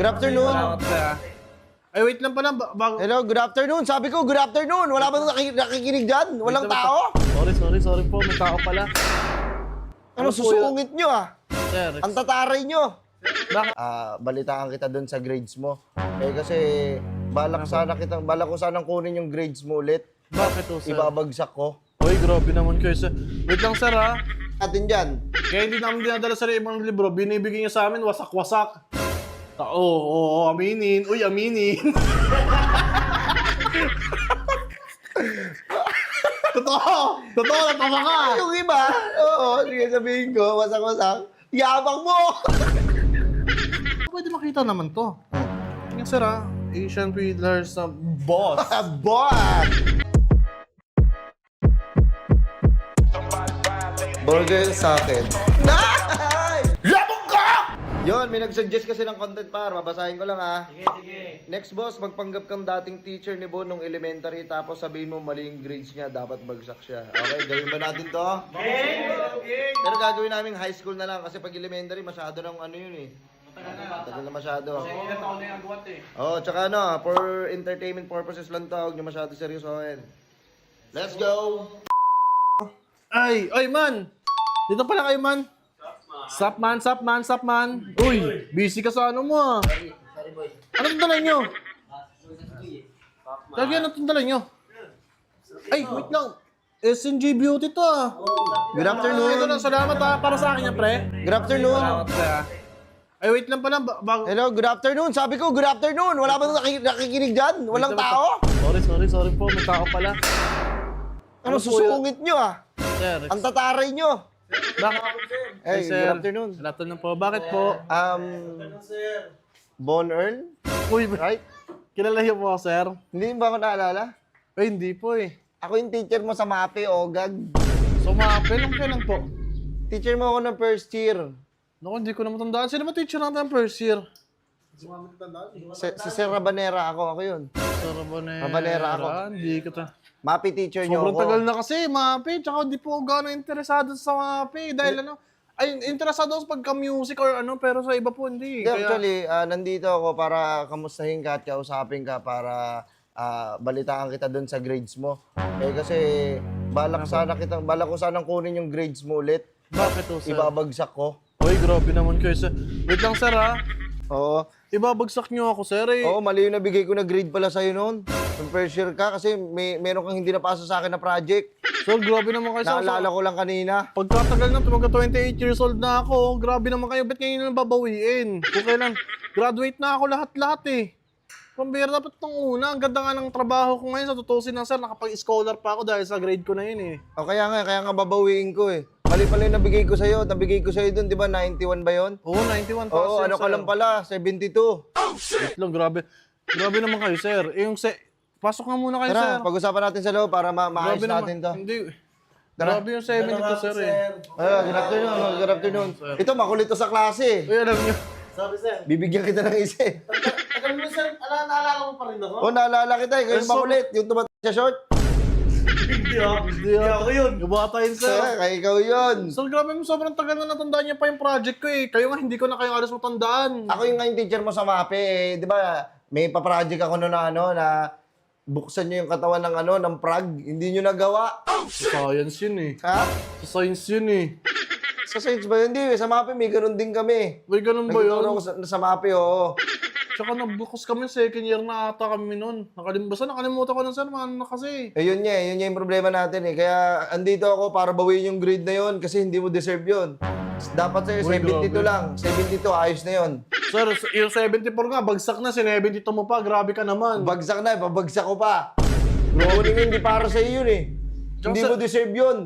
Good afternoon. Salamat sir ah. Ay, wait lang pala. ba- Bago... Hello, good afternoon. Sabi ko, good afternoon. Wala ba naki- nakikinig dyan? Walang tao? Sorry, sorry, sorry po. May tao pala. Ano, Ano po susungit nyo ah. Sir, Ang tataray nyo. bakit? Ah, balitaan kita doon sa grades mo. Eh kasi balak sana kita, balak ko sanang kunin yung grades mo ulit. Bakit to, sir? Ibabagsak ko. Uy, grabe naman kayo, sir. Wait lang, sir, ha? Atin dyan. Kaya hindi namin dinadala sa ibang libro. Binibigyan niya sa amin, wasak-wasak. Oo, oh, oo, aminin. Uy, aminin. Totoo! Totoo, natawa ka! Yung iba, oo, sige sabihin ko, wasak-wasak. Yabang mo! Pwede makita naman to. Yung sir, ha? Asian Fiddlers na boss. Boss! Burger sa akin. Nice! Yun, may nag-suggest kasi ng content par. Babasahin ko lang ha. Sige, sige. Next boss, magpanggap kang dating teacher ni Bon nung elementary tapos sabihin mo mali yung grades niya, dapat bagsak siya. Okay, gawin ba natin to? Okay! Pero gagawin namin high school na lang kasi pag elementary masyado ng ano yun eh. Matagal na masyado. Ilan taon na yung agwat eh. Oh, tsaka ano, for entertainment purposes lang to, huwag nyo masyado seryosohin. Let's go! Ay, ay man! Dito pala kayo man. Sup man, sup man, sup man. Uy, busy ka sa ano mo ah. Sorry boy. Ano itong dala nyo? Lagi ano itong dala nyo? Ay, wait lang. SNG Beauty to ah. Good Ito afternoon! lang, salamat ah. Para sa akin yan, pre. Good afternoon! Ay, wait lang pala. ba- Bago... Hello, good afternoon! Sabi ko, good afternoon! Wala ba naki- nakikinig dyan? Walang Wait lang, tao? Sorry, sorry, sorry po. May tao pala. Ano, Ano po susungit nyo ah? Sir, Ang tataray nyo! Bakit? Hey, good afternoon. Good afternoon po. Bakit po? Um, Bon Earl? Uy, Right? kilala niyo po ako, sir? Hindi ba ako naalala? Ay, hindi po eh. Ako yung teacher mo sa MAPE, Ogag. So, mga kailan kailan po? Teacher mo ako ng first year. Naku, hindi ko na matandaan. Sino ba teacher natin ng first year? Si, si Sir Rabanera ako, ako yun. Sa Rabanera. Rabanera ako. Hindi ko ta. MAPE teacher nyo Sobrang ako. tagal na kasi, MAPE. Tsaka hindi po gano'ng interesado sa MAPE. Dahil ano, ay, interesado ako sa pagka-music or ano, pero sa iba po hindi. Kaya, actually, ah, nandito ako para kamustahin ka at kausapin ka para ah, balitaan kita doon sa grades mo. Eh kasi balak sana kita, balak ko sanang kunin yung grades mo ulit. bakit to, sir? Ibabagsak ko. Uy, grabe naman kayo, sir. Wait lang, sir, ha? Oo. Ibabagsak niyo ako, sir, eh. Oo, mali yung nabigay ko na grade pala sa'yo noon. Year ka kasi may meron kang hindi napasa sa akin na project. Sir, grabe naman kayo, sir. Naalala ko lang kanina. Pagkatagal na, magka 28 years old na ako. Grabe naman kayo. Ba't ngayon na babawiin? Kung kailan, graduate na ako lahat-lahat eh. Pambira dapat nung una. Ang ganda nga ng trabaho ko ngayon. Sa tutusin na sir, nakapag-scholar pa ako dahil sa grade ko na yun eh. O kaya nga, kaya nga babawiin ko eh. Mali pala yung nabigay ko sa'yo. Nabigay ko sa'yo doon, di ba? 91 ba yon? Oo, 91 pa Oo, sir, ano ka sir. lang pala, 72. Wait lang, grabe. Grabe naman kayo, sir. Eh, yung se... Pasok nga muna kayo, sir. Tara, pag-usapan natin sa loob para ma maayos Grabe naman. natin to. Hindi. Tara. Grabe yung 70 to, sir eh. Ah, good afternoon, good afternoon. Ito, makulit to sa klase. Uy, alam niyo. Sabi sir. Bibigyan kita ng isa eh. Tagal mo sir, ala, naalala mo pa rin ako. O, naalala kita eh. Eh, so- makulit. Yung tumat sa short. Hindi ako. Hindi ako yun. Ibata yun, sir. Sir, kaya ikaw yun. Sir, grabe mo, sobrang tagal na natandaan niya pa yung project ko eh. Kayo nga, hindi ko na kayo alas matandaan. Ako yung nga yung teacher mo sa MAPE. Eh, di ba, may pa-project ako noon na ano, na buksan nyo yung katawan ng ano, ng prag. Hindi nyo nagawa. Sa science yun eh. Ha? Sa science yun eh. Sa science ba yun? Hindi, sa MAPE may ganun din kami. Uy, ganun ba yun? Nagtuturo ko sa, sa MAPE, oo. Tsaka nagbukas kami second year na ata kami nun. Nakalimutan, nakalimutan ko na sir, man na kasi. Eh, yun nga, eh, yun nga yung problema natin eh. Kaya andito ako para bawiin yung grade na yun kasi hindi mo deserve yun. Dapat sa'yo, Uy, 72 grabe. lang. 72, ayos na yun. Sir, yung 74 nga, bagsak na, si 72 mo pa, grabe ka naman. Bagsak na, babagsak ko pa. Kukunin ko hindi para sa iyo yun eh. Tsaka Hindi sa- mo deserve yun.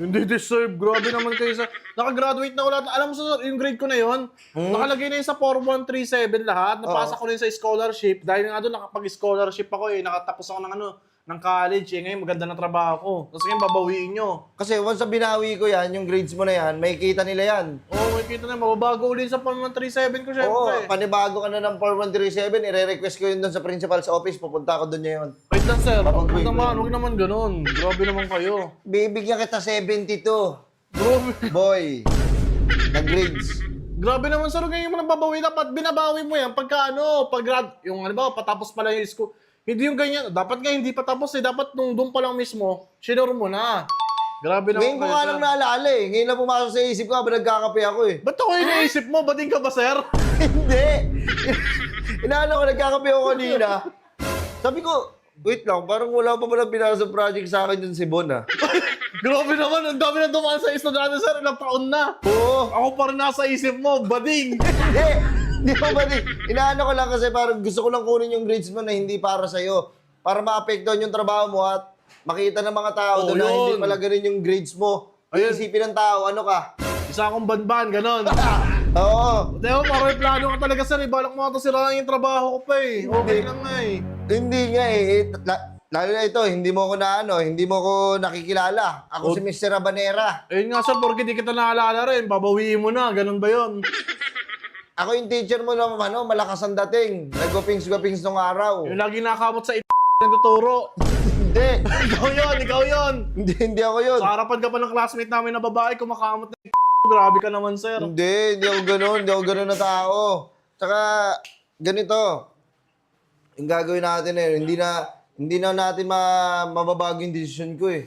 Hindi deserve, grabe naman kayo sa... Nakagraduate na ako lahat. Alam mo sa yung grade ko na yon nakalagay na yun sa 4137 lahat. Napasa ko na yun sa scholarship. Dahil nga doon, nakapag-scholarship ako eh. Nakatapos ako ng ano, ng college eh. Ngayon, maganda na trabaho ko. Tapos ngayon, babawiin nyo. Kasi once na binawi ko yan, yung grades mo na yan, may kita nila yan. Oo, oh, makikita na, mababago ulit sa 4137 ko, syempre. Oo, panibago ka na ng 4137, ire-request ko yun doon sa principal's office, pupunta ako doon ngayon. Wait lang, sir. Huwag ko naman, huwag naman ganun. Grabe naman kayo. Bibigyan kita 72. Grabe. Boy, na grades. Grabe naman sir, ngayon mo nang babawi. Dapat binabawi mo yan pagka ano, pag grad, yung ano ba, patapos pala yung school. Hindi yung ganyan. Dapat nga hindi pa tapos eh. Dapat nung doon pa lang mismo, sinure mo na. Grabe naman Ngayon ko kayo, nga lang naalala eh. Ngayon lang pumasok sa isip ko habang nagkakape ako eh. Ba't ako iniisip mo? Bating ka ba, sir? Hindi! Inaala ko, nagkakape ako kanina. Sabi ko, wait lang, parang wala pa ba na binasa project sa akin dun si Bon ah. Grabe naman, ang dami na dumaan sa estudyante, sir. Ilang taon na. Oo! Ako pa rin nasa isip mo, bading. Hindi! Hindi ko ba? Inaano ko lang kasi parang gusto ko lang kunin yung grades mo na hindi para sa'yo. Para maapektuhan yung trabaho mo at makita ng mga tao Oo, doon na hindi yun. pala ganun yung grades mo. Ayun. Iisipin ng tao, ano ka? Isa akong banban, ganon. Oo. Diba, parang plano ka talaga, sir. Ibalak mo ata sila yung trabaho ko pa eh. Okay Hindi. lang nga eh. Hindi nga eh. Eh, la- Lalo na ito, hindi mo ko na ano, hindi mo ko nakikilala. Ako si Mr. Rabanera. Ayun nga, sir, porque di kita naalala rin. Babawiin mo na, ganon ba yun? Ako yung teacher mo na ano, malakas ang dating. Nagupings-gupings nung araw. Yung lagi nakamot sa nagtuturo. Hindi. ikaw yun, ikaw yun. hindi, hindi ako yun. Sa harapan ka pa ng classmate namin na babae, kumakamot na Grabe ka naman, sir. Hindi, hindi ako ganun. Hindi ako ganun na tao. Tsaka, ganito. Yung gagawin natin eh, hindi na, hindi na natin ma, mababago yung decision ko eh.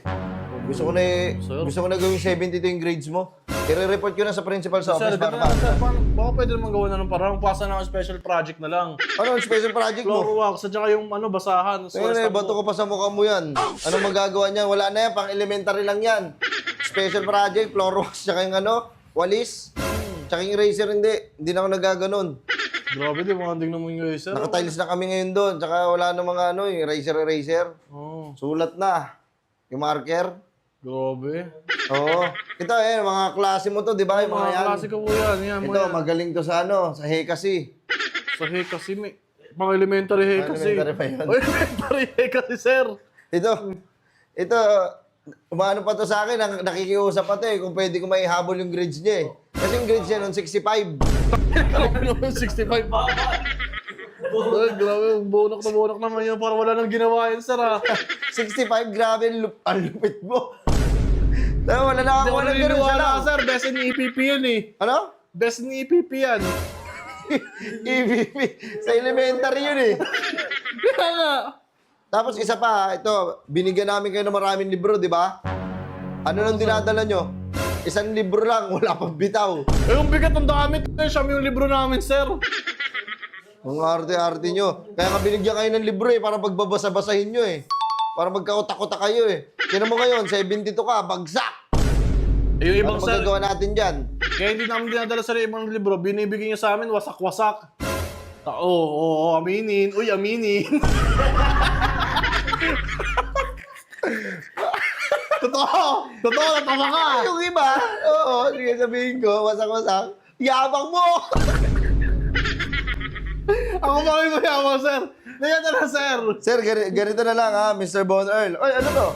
Gusto ko na eh, Sir. gusto ko na gawing 72 yung grades mo. I-report ko na sa principal sa Sir, office para pa. sir. Paano, baka pwede naman gawa na ng parang pasa na special project na lang. Ano ang special project Floor mo? wax, at saka yung ano, basahan. Ayun eh, bato ko pa sa mukha mo yan. Ano magagawa niyan? Wala na yan, pang elementary lang yan. Special project, floor wax, tsaka yung ano, walis. Tsaka yung eraser, hindi. Hindi na ako nagaganon. Grabe, di mga ding naman ngayon, sir. Nakatiles na kami ngayon doon. Tsaka wala na mga ano, yung eraser, eraser. Oh, Sulat na. Yung marker. Grabe. Oo. Ito eh, mga klase mo to, di ba? Yung mga, Mga yan. klase ko po yan. yan Ito, yan. magaling to sa ano, sa Hekasi. Sa he kasi may... Pang elementary he kasi. Elementary pa. Oh, elementary he kasi, sir. Ito, ito, umano pa to sa akin, nak- nakikiusap pa to eh, kung pwede ko maihabol yung grades niya eh. Kasi yung grades niya noon, 65. Grabe naman, 65 pa. Ay, grabe, bunak na bunak naman yun. Para wala nang ginawa yun, sir, ah. 65, grabe, ang lupit mo. Dahil wala na Hindi ako ako ng ganun siya naniniwala, lang. sir. Best in EPP yun, eh. Ano? Best in EPP yan. EVP. Sa elementary yun eh. Kaya nga. Tapos isa pa, ito, binigyan namin kayo ng maraming libro, di ba? Ano nang dinadala nyo? Isang libro lang, wala pang bitaw. Eh, yung bigat ng dami. Siyam yung libro namin, sir. Ang arte-arte nyo. Kaya ka binigyan kayo ng libro eh, para pagbabasa-basahin nyo eh. Para magkautak-utak kayo eh. Tinan mo ngayon, 72 ka, bagsak! Eh, yung Ano ibang, sir, magagawa natin dyan? kaya hindi namin dinadala sa ibang libro. Binibigyan niya sa amin, wasak-wasak. Ta- Oo, oh, oo, oh, aminin. Uy, aminin. Totoo! Totoo, natawa ka! Yung iba, oo, sige sabihin ko, wasak-wasak. Yabang mo! Ako ba kayo mayaman, sir? Ganyan na, sir. Sir, gani- ganito na lang ha, Mr. Bon Earl. Oy, ano to?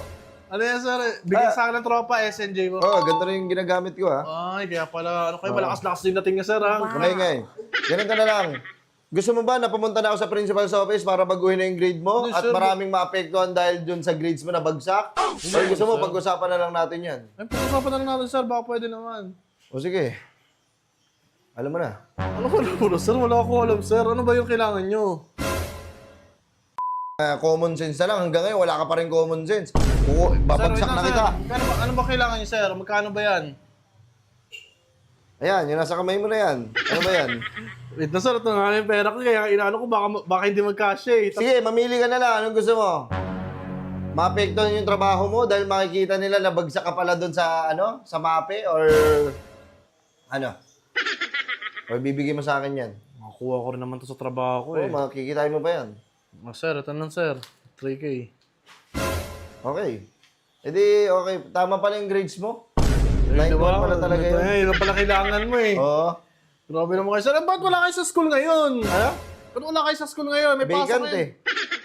Ano yan, sir? Bigyan Ah. sa akin ng tropa, SNJ mo. Oh, ganito na yung ginagamit ko ha. Ay, kaya pala, ano kayo, malakas-lakas din natin niya, sir, ha? Kamay ngay. Ganito na lang. Gusto mo ba na pumunta na ako sa principal's office para baguhin na yung grade mo Hindi, at sir. maraming maapektuhan dahil dun sa grades mo na bagsak? O gusto mo, pag-usapan na lang natin yan. Ay, pag-usapan na lang natin, sir, baka pwede naman. O sige. Alam mo na. Ano ko alam, sir? Wala ko alam, sir. Ano ba yung kailangan nyo? Ah, common sense na lang. Hanggang ngayon, wala ka pa rin common sense. Oo, babagsak na kita. sir. Ano ba, ano ba kailangan nyo, sir? Magkano ba yan? Ayan, yung nasa kamay mo na yan. Ano ba yan? Wait na, sir. Ito nga yung pera ko. Kaya inaano ko, baka, baka hindi magkasya, eh. Sige, mamili ka na lang. Anong gusto mo? Maapektuhan yung trabaho mo dahil makikita nila na bagsak ka pala doon sa, ano, sa mape or ano? Or bibigyan mo sa akin yan? makakuha ko rin naman to sa trabaho ko, Oo, eh. makikita mo ba yan? Ah, sir, ito lang, sir. 3K. Okay. E di, okay. Tama pala yung grades mo. Eh, 9-1 pala talaga yun. Eh, yun pala kailangan mo, eh. Oo. Grabe naman kayo. Sir, eh, ba't wala kayo sa school ngayon? Ano? Ba't wala kayo sa school ngayon? May pasok Vacant eh.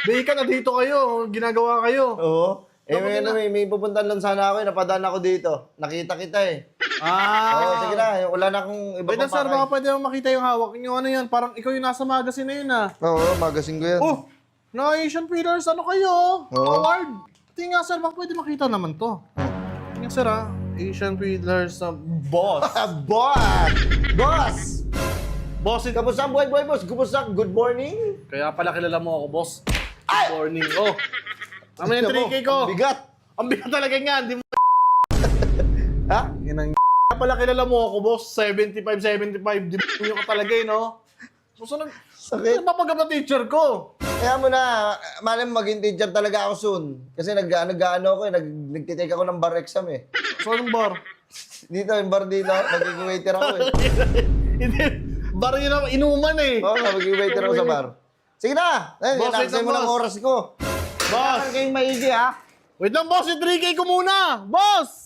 Vacant na dito kayo. Ginagawa kayo. Oo. Eh, Bakit may, ano, na- may, may pupuntahan lang sana ako eh. Napadaan ako dito. Nakita kita eh. Ah! Oo, sige na. Wala na akong iba Wait sir, baka pwede mo makita yung hawak niyo. Ano yan? Parang ikaw yung nasa magazine na yun, ah. Oo, magasin ko yan. Oh! Na Asian Pillars, ano kayo? Oo. Award! Tingnan nga, sir, baka pwede makita naman to. Tingnan, sir, ah. Asian Pillars na boss. Ah, boss! Boss! Boss, it- Kamusta ang buhay buhay boss? Kumusta? Good morning? kaya pala kilala mo ako, boss. Good morning. Oh. Ano yung mo, 3K ko? ang Bigat. Ang bigat talaga nga, hindi mo Ha? Inang Kaya pala kilala mo ako, boss. 75, 75. Di nyo ka talaga eh, no? Susunod. Sakit. Ano ba na teacher ko? Kaya mo na, malam maging teacher talaga ako soon. Kasi nag, nag-ano ako eh, nag, nagtitake ako ng bar exam eh. So, anong bar? Dito, yung bar dito, magiging waiter ako eh. Hindi. Bar yun ang inuman eh. Oo nga, magiging waiter ako sa bar. Sige na! Ayun, Boss, wait lang, mo ng boss. oras ko. Boss! Kailangan kayong maigi ha. Wait lang, boss. Yung 3K ko muna. Boss!